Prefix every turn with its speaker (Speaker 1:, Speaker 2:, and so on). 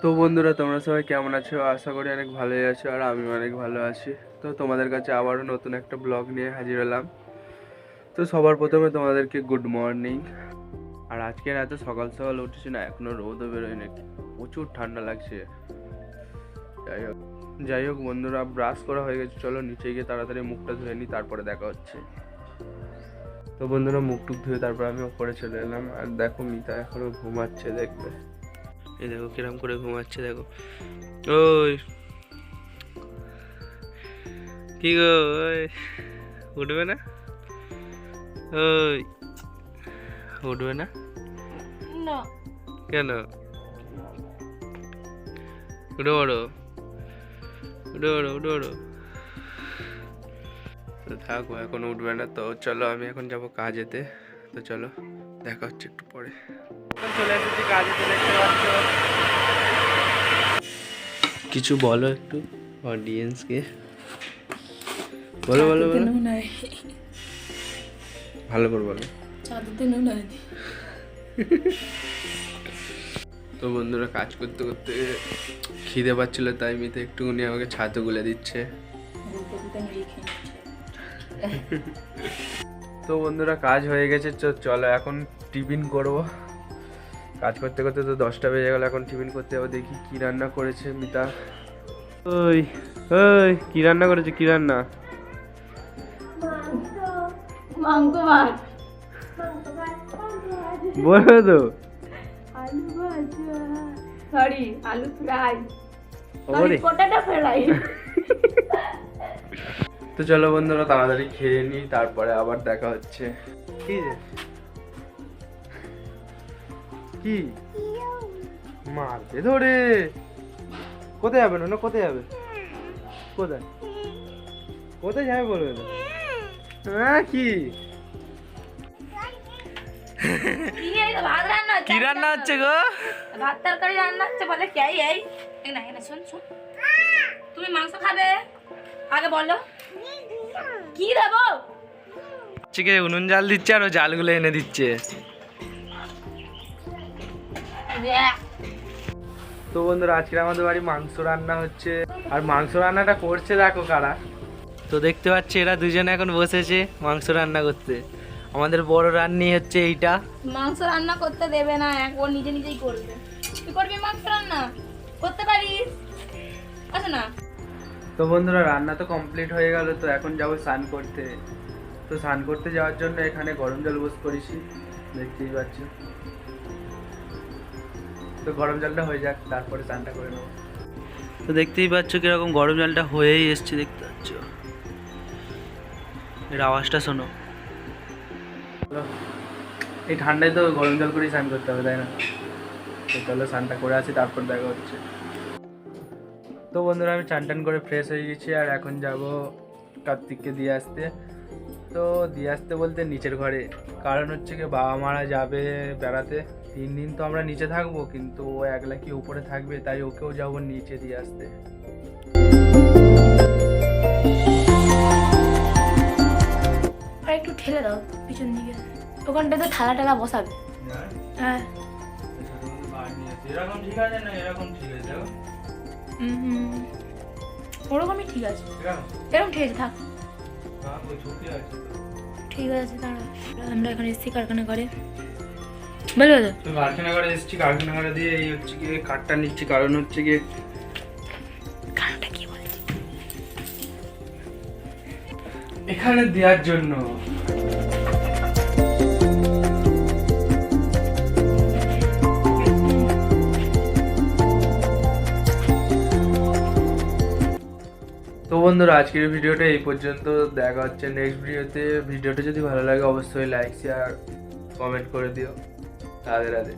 Speaker 1: তো বন্ধুরা, তোমরা সবাই কেমন আছো? আশা করি অনেক ভালোই আছো আর আমি অনেক ভালো আছি। তো তোমাদের কাছে আবারও নতুন একটা ব্লগ নিয়ে হাজির হলাম। তো সবার প্রথমে তোমাদেরকে গুড মর্নিং। আর আজকে এত সকাল সকাল উঠেছি না, এখনও রোদও বেরোয়নি, প্রচুর ঠান্ডা লাগছে। যাই হোক যাই হোক বন্ধুরা ব্রাশ করা হয়ে গেছে, চলো নিচে গিয়ে তাড়াতাড়ি মুখটা ধুয়ে নিই, তারপরে দেখা হচ্ছে। তো বন্ধুরা মুখ টুক ধুয়ে তারপর আমি ওপরে চলে এলাম। আর দেখো মিতা এখনও ঘুমাচ্ছে দেখবে। এই দেখো কিরম করে ঘুমাচ্ছে দেখো। ওই। কি গো ওই। উঠবে না? ওই। উঠবে না? কেন? উঠে পড়ো। উঠে পড়ো উঠে পড়ো। তো থাকো এখন উঠবে না তো। চলো আমি এখন যাব কাজেতে তো। চলো দেখা হচ্ছে একটু পরে। চলে এসেছি কিছু বলো একটু অডিয়েন্সকে বলো বলো বলো। ভালো করে বলো। তো বন্ধুরা কাজ করতে করতে খিদে পাচ্ছিল তাই মিতে একটুখানি আমাকে ছাতু গুলে দিচ্ছে তো বন্ধুরা কাজ হয়ে গেছে চলো এখন টিফিন করব। কাজ করতে করতে তো দশটা বেজে গেল এখন টিফিন করতে হবে দেখি কি রান্না করেছে মিতা। ওই ওই কি রান্না করেছে কি রান্না? বলো তো।
Speaker 2: আলু ভাজা সরি আলু ফ্রাই। Potato fry?
Speaker 1: তো চলো বন্ধুরা তাড়াতাড়ি খেয়ে নিই তারপরে আবার দেখা হচ্ছে। কি রে? কি? মারতে ধরে। কোথায় যাবে না কোথায় যাবে? কোথায়? কোথায় যাবে বলবে না হ্যাঁ কি?
Speaker 2: কি রান্না হচ্ছে?
Speaker 1: কি রান্না হচ্ছে গো?
Speaker 2: ভাত তরকারি রান্না হচ্ছে বলে কে? এই এই। এই না না শোন শোন। তুমি মাংস খাবে? আগে বলো। কি দেবো?
Speaker 1: চিকে উনুন জাল দিচ্ছে আর ও জালগুলো এনে দিচ্ছে। তো বন্ধুরা আজকে আমাদের বাড়ি মাংস রান্না হচ্ছে। আর মাংস রান্নাটা করছে দেখো কারা। তো দেখতে পাচ্ছি এরা দুজনে এখন বসেছে মাংস রান্না করতে। আমাদের বড় রান্নি হচ্ছে এইটা।
Speaker 2: মাংস রান্না করতে দেবে না এক ও নিজে নিজেই করবে। তুই করবি মাংস রান্না? করতে পারিস? আচ্ছা না।
Speaker 1: তো বন্ধুরা, রান্না তো কমপ্লিট হয়ে গেল, তো এখন যাব স্নান করতে। তো স্নান করতে যাওয়ার জন্য এখানে গরম জল বস করেছি দেখতেই পাচ্ছ। তো গরম জলটা হয়ে যাক, তারপরে স্নানটা করে নেব। তো দেখতেই পাচ্ছ কীরকম গরম জলটা হয়েই এসছে, দেখতে পাচ্ছ। এর আওয়াজটা শোনো। এই ঠান্ডায় তো গরম জল করেই স্নান করতে হবে, তাই না? তো চলো স্নানটা করে আসি, তারপর দেখা হচ্ছে। তো বন্ধুরা আমি চান টান করে ফ্রেশ হয়ে গেছি আর এখন যাব কার্তিককে দিয়ে আসতে। তো দিয়ে আসতে বলতে নিচের ঘরে। কারণ হচ্ছে কি বাবা মারা যাবে বেড়াতে। তিন দিন তো আমরা নিচে থাকব কিন্তু ও একলা কি উপরে থাকবে? তাই ওকেও যাব নিচে দিয়ে আসতে।
Speaker 2: আর একটু ঠেলে দাও পিছন দিকে। ওখানটাতে থালা টালা বসাবে। হ্যাঁ।
Speaker 1: এরকম ঠিক আছে না এরকম ঠিক আছে?
Speaker 2: ওরকমই ঠিক আছে।
Speaker 1: এরকম
Speaker 2: ঠিক আছে থাক। ঠিক আছে দাঁড়া। আমরা এখানে এসেছি কারখানা ঘরে। তো
Speaker 1: তো কারখানা করে এসেছি কারখানা করে দিয়ে এই হচ্ছে কি কাঠটা নিচ্ছি কারণ হচ্ছে কি
Speaker 2: কারণটা কি বলছি
Speaker 1: এখানে দেওয়ার জন্য। বন্ধুরা, আজকের ভিডিওটা এই পর্যন্ত। দেখা হচ্ছে নেক্সট ভিডিওতে। ভিডিওটা যদি ভালো লাগে, অবশ্যই লাইক শেয়ার কমেন্ট করে দিও। রাধে রাধে।